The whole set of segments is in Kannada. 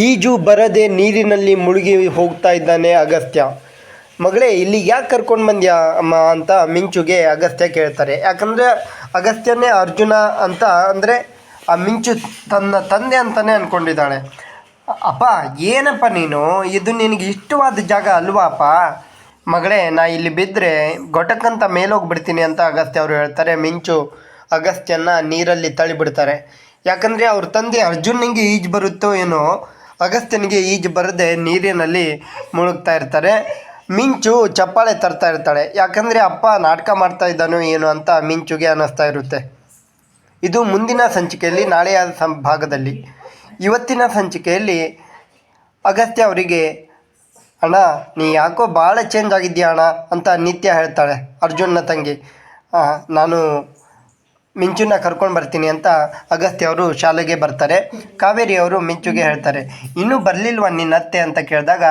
ಈಜು ಬರದೆ ನೀರಿನಲ್ಲಿ ಮುಳುಗಿ ಹೋಗ್ತಾ ಇದ್ದಾನೆ ಅಗಸ್ತ್ಯ. ಮಗಳೇ ಇಲ್ಲಿ ಯಾಕೆ ಕರ್ಕೊಂಡು ಬಂದ್ಯಾ ಅಮ್ಮ ಅಂತ ಮಿಂಚುಗೆ ಅಗಸ್ತ್ಯ ಕೇಳ್ತಾರೆ. ಯಾಕಂದರೆ ಅಗಸ್ತ್ಯನೇ ಅರ್ಜುನ ಅಂತ ಅಂದರೆ ಆ ಮಿಂಚು ತನ್ನ ತಂದೆ ಅಂತಲೇ ಅಂದ್ಕೊಂಡಿದ್ದಾಳೆ ಅಪ್ಪ, ಏನಪ್ಪ ನೀನು? ಇದು ನಿನಗೆ ಇಷ್ಟವಾದ ಜಾಗ ಅಲ್ವಾ ಅಪ್ಪ? ಮಗಳೇ, ನಾ ಇಲ್ಲಿ ಬಿದ್ದರೆ ಗೊಟಕ್ಕಂತ ಮೇಲೋಗ್ಬಿಡ್ತೀನಿ ಅಂತ ಅಗಸ್ತ್ಯ ಅವರು ಹೇಳ್ತಾರೆ. ಮಿಂಚು ಅಗಸ್ತ್ಯನ ನೀರಲ್ಲಿ ತಳ್ಳಿಬಿಡ್ತಾರೆ. ಯಾಕಂದರೆ ಅವ್ರ ತಂದೆ ಅರ್ಜುನಿಗೆ ಈಜು ಬರುತ್ತೋ ಏನೋ ಅಗಸ್ತ್ಯನಿಗೆ ಈಜು ಬರದೆ ನೀರಿನಲ್ಲಿ ಮುಳುಗ್ತಾ ಇರ್ತಾರೆ. ಮಿಂಚು ಚಪ್ಪಾಳೆ ತರ್ತಾ ಇರ್ತಾಳೆ. ಯಾಕಂದರೆ ಅಪ್ಪ ನಾಟಕ ಮಾಡ್ತಾ ಇದ್ದಾನೋ ಏನು ಅಂತ ಮಿಂಚುಗೆ ಅನ್ನಿಸ್ತಾ ಇರುತ್ತೆ. ಇದು ಮುಂದಿನ ಸಂಚಿಕೆಯಲ್ಲಿ, ನಾಳೆಯ ಸಂ, ಭಾಗದಲ್ಲಿ. ಇವತ್ತಿನ ಸಂಚಿಕೆಯಲ್ಲಿ ಅಗಸ್ತ್ಯ ಅವರಿಗೆ, ಅಣ್ಣ, ನೀ ಯಾಕೋ ಭಾಳ ಚೇಂಜ್ ಆಗಿದ್ಯಾ ಅಣ್ಣ? ಅಂತ ನಿತ್ಯ ಹೇಳ್ತಾಳೆ ಅರ್ಜುನ್ನ ತಂಗಿ. ನಾನು ಮಿಂಚುನ ಕರ್ಕೊಂಡು ಬರ್ತೀನಿ ಅಂತ ಅಗಸ್ತ್ಯ ಅವರು ಶಾಲೆಗೆ ಬರ್ತಾರೆ. ಕಾವೇರಿ ಅವರು ಮಿಂಚುಗೆ ಹೇಳ್ತಾರೆ, ಇನ್ನೂ ಬರಲಿಲ್ವ ನಿನ್ನ ಅತ್ತೆ? ಅಂತ ಕೇಳಿದಾಗ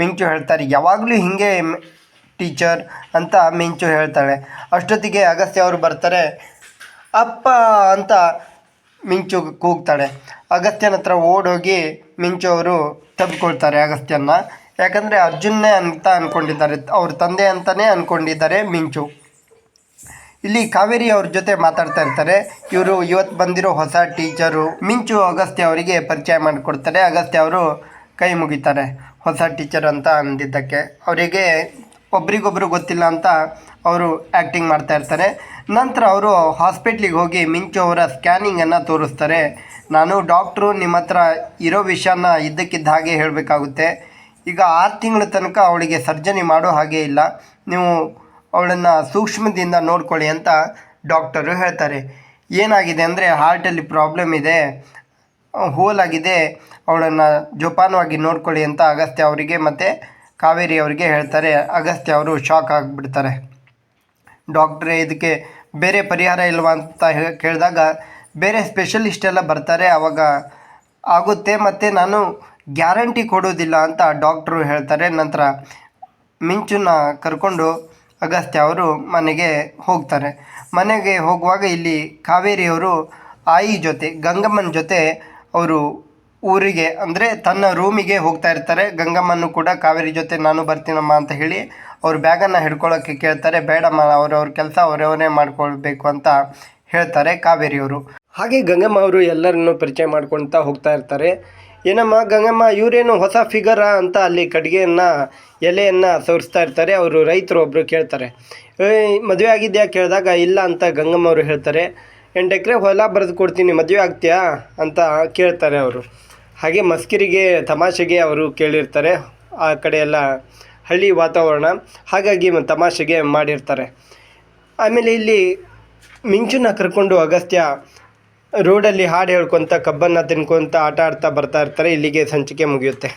ಮಿಂಚು ಹೇಳ್ತಾರೆ, ಯಾವಾಗಲೂ ಹೀಗೆ ಟೀಚರ್ ಅಂತ ಮಿಂಚು ಹೇಳ್ತಾಳೆ. ಅಷ್ಟೊತ್ತಿಗೆ ಅಗಸ್ತ್ಯ ಅವರು ಬರ್ತಾರೆ, ಅಪ್ಪ ಅಂತ ಮಿಂಚು ಕೂಗ್ತಾಳೆ. ಅಗಸ್ತ್ಯನ ಹತ್ರ ಓಡೋಗಿ ಮಿಂಚು ಅವರು ತಬ್ಕೊಳ್ತಾರೆ ಅಗಸ್ತ್ಯನ ಯಾಕಂದರೆ ಅರ್ಜುನ್ನೇ ಅಂತ ಅಂದ್ಕೊಂಡಿದ್ದಾರೆ ಅವ್ರ ತಂದೆ ಅಂತಲೇ ಅಂದ್ಕೊಂಡಿದ್ದಾರೆ ಮಿಂಚು. ಇಲ್ಲಿ ಕಾವೇರಿ ಅವ್ರ ಜೊತೆ ಮಾತಾಡ್ತಾ ಇರ್ತಾರೆ. ಇವರು ಇವತ್ತು ಬಂದಿರೋ ಹೊಸ ಟೀಚರು ಮಿಂಚು ಅಗಸ್ತ್ಯ ಅವರಿಗೆ ಪರಿಚಯ ಮಾಡಿಕೊಡ್ತಾರೆ. ಅಗಸ್ತ್ಯ ಅವರು ಕೈ ಮುಗಿತಾರೆ ಹೊಸ ಟೀಚರ್ ಅಂತ ಅಂದಿದ್ದಕ್ಕೆ. ಅವರಿಗೆ ಒಬ್ರಿಗೊಬ್ರು ಗೊತ್ತಿಲ್ಲ ಅಂತ ಅವರು ಆ್ಯಕ್ಟಿಂಗ್ ಮಾಡ್ತಾ ಇರ್ತಾರೆ. ನಂತರ ಅವರು ಹಾಸ್ಪಿಟ್ಲಿಗೆ ಹೋಗಿ ಮಿಂಚು ಅವರ ಸ್ಕ್ಯಾನಿಂಗನ್ನು ತೋರಿಸ್ತಾರೆ. ನಾನು ಡಾಕ್ಟ್ರು ನಿಮ್ಮ ಹತ್ರ ಇರೋ ವಿಷಯನ ಇದ್ದಕ್ಕಿದ್ದ ಹಾಗೆ ಹೇಳಬೇಕಾಗುತ್ತೆ. ಈಗ ಆರು ತಿಂಗಳ ತನಕ ಅವಳಿಗೆ ಸರ್ಜರಿ ಮಾಡೋ ಹಾಗೆ ಇಲ್ಲ. ನೀವು ಅವಳನ್ನು ಸೂಕ್ಷ್ಮದಿಂದ ನೋಡ್ಕೊಳ್ಳಿ ಅಂತ ಡಾಕ್ಟರು ಹೇಳ್ತಾರೆ. ಏನಾಗಿದೆ ಅಂದರೆ ಹಾರ್ಟಲ್ಲಿ ಪ್ರಾಬ್ಲಮ್ ಇದೆ. ಹೋಲಾಗಿದೆ. ಅವಳನ್ನು ಜೋಪಾನವಾಗಿ ನೋಡ್ಕೊಳ್ಳಿ ಅಂತ ಅಗಸ್ತ್ಯ ಅವರಿಗೆ ಮತ್ತು ಕಾವೇರಿ ಅವರಿಗೆ ಹೇಳ್ತಾರೆ. ಅಗಸ್ತ್ಯ ಅವರು ಶಾಕ್ ಆಗಿಬಿಡ್ತಾರೆ. ಡಾಕ್ಟ್ರೇ, ಇದಕ್ಕೆ ಬೇರೆ ಪರಿಹಾರ ಇಲ್ವಾ ಅಂತ ಕೇಳಿದಾಗ ಬೇರೆ ಸ್ಪೆಷಲಿಸ್ಟ್ ಎಲ್ಲ ಬರ್ತಾರೆ. ಆವಾಗ ಆಗುತ್ತೆ ಮತ್ತು ನಾನು ಗ್ಯಾರಂಟಿ ಕೊಡೋದಿಲ್ಲ ಅಂತ ಡಾಕ್ಟ್ರು ಹೇಳ್ತಾರೆ. ನಂತರ ಮಿಂಚುನ ಕರ್ಕೊಂಡು ಅಗಸ್ತ್ಯ ಅವರು ಮನೆಗೆ ಹೋಗ್ತಾರೆ. ಮನೆಗೆ ಹೋಗುವಾಗ ಇಲ್ಲಿ ಕಾವೇರಿಯವರು ಆಯಿ ಜೊತೆ, ಗಂಗಮ್ಮನ ಜೊತೆ ಅವರು ಊರಿಗೆ, ಅಂದರೆ ತನ್ನ ರೂಮಿಗೆ ಹೋಗ್ತಾ ಇರ್ತಾರೆ. ಗಂಗಮ್ಮನ್ನು ಕೂಡ ಕಾವೇರಿ ಜೊತೆ ನಾನು ಬರ್ತೀನಮ್ಮ ಅಂತ ಹೇಳಿ ಅವ್ರು ಬ್ಯಾಗನ್ನು ಹಿಡ್ಕೊಳ್ಳೋಕ್ಕೆ ಕೇಳ್ತಾರೆ. ಬೇಡಮ್ಮ ಅವರವ್ರ ಕೆಲಸ ಅವರವರೇ ಮಾಡ್ಕೊಳ್ಬೇಕು ಅಂತ ಹೇಳ್ತಾರೆ ಕಾವೇರಿಯವರು. ಹಾಗೆ ಗಂಗಮ್ಮ ಅವರು ಎಲ್ಲರನ್ನು ಪರಿಚಯ ಮಾಡ್ಕೊಳ್ತಾ ಹೋಗ್ತಾ ಇರ್ತಾರೆ. ಏನಮ್ಮ, ಗಂಗಮ್ಮ, ಇವರೇನು ಹೊಸ ಫಿಗರ ಅಂತ ಅಲ್ಲಿ ಕಟ್ಟಿಗೆಯನ್ನು, ಎಲೆಯನ್ನು ಸವರಿಸ್ತಾ ಇರ್ತಾರೆ, ಅವರು ರೈತರು ಒಬ್ಬರು ಕೇಳ್ತಾರೆ. ಮದುವೆ ಆಗಿದೆಯಾ ಕೇಳಿದಾಗ, ಇಲ್ಲ ಅಂತ ಗಂಗಮ್ಮ ಅವರು ಹೇಳ್ತಾರೆ. ಎಂಟು ಎಕರೆ ಹೊಲ ಬರೆದು ಕೊಡ್ತೀನಿ, ಮದುವೆ ಆಗ್ತೀಯಾ ಅಂತ ಕೇಳ್ತಾರೆ ಅವರು. ಹಾಗೆ ಮಸ್ಕಿರಿಗೆ ತಮಾಷೆಗೆ ಅವರು ಕೇಳಿರ್ತಾರೆ, ಆ ಕಡೆ ಹಳ್ಳಿ ವಾತಾವರಣ. ಹಾಗಾಗಿ ತಮಾಷೆಗೆ ಮಾಡಿರ್ತಾರೆ. ಆಮೇಲೆ ಇಲ್ಲಿ ಮಿಂಚುನ ಕರ್ಕೊಂಡು ಅಗಸ್ತ್ಯ ರೋಡಲ್ಲಿ ಹಾಡು ಹೇಳ್ಕೊತ ಕಬ್ಬನ್ನು ತಿನ್ಕೊತ ಆಟ ಆಡ್ತಾ ಬರ್ತಾ ಇರ್ತಾರೆ. ಇಲ್ಲಿಗೆ ಸಂಚಿಕೆ ಮುಗಿಯುತ್ತೆ.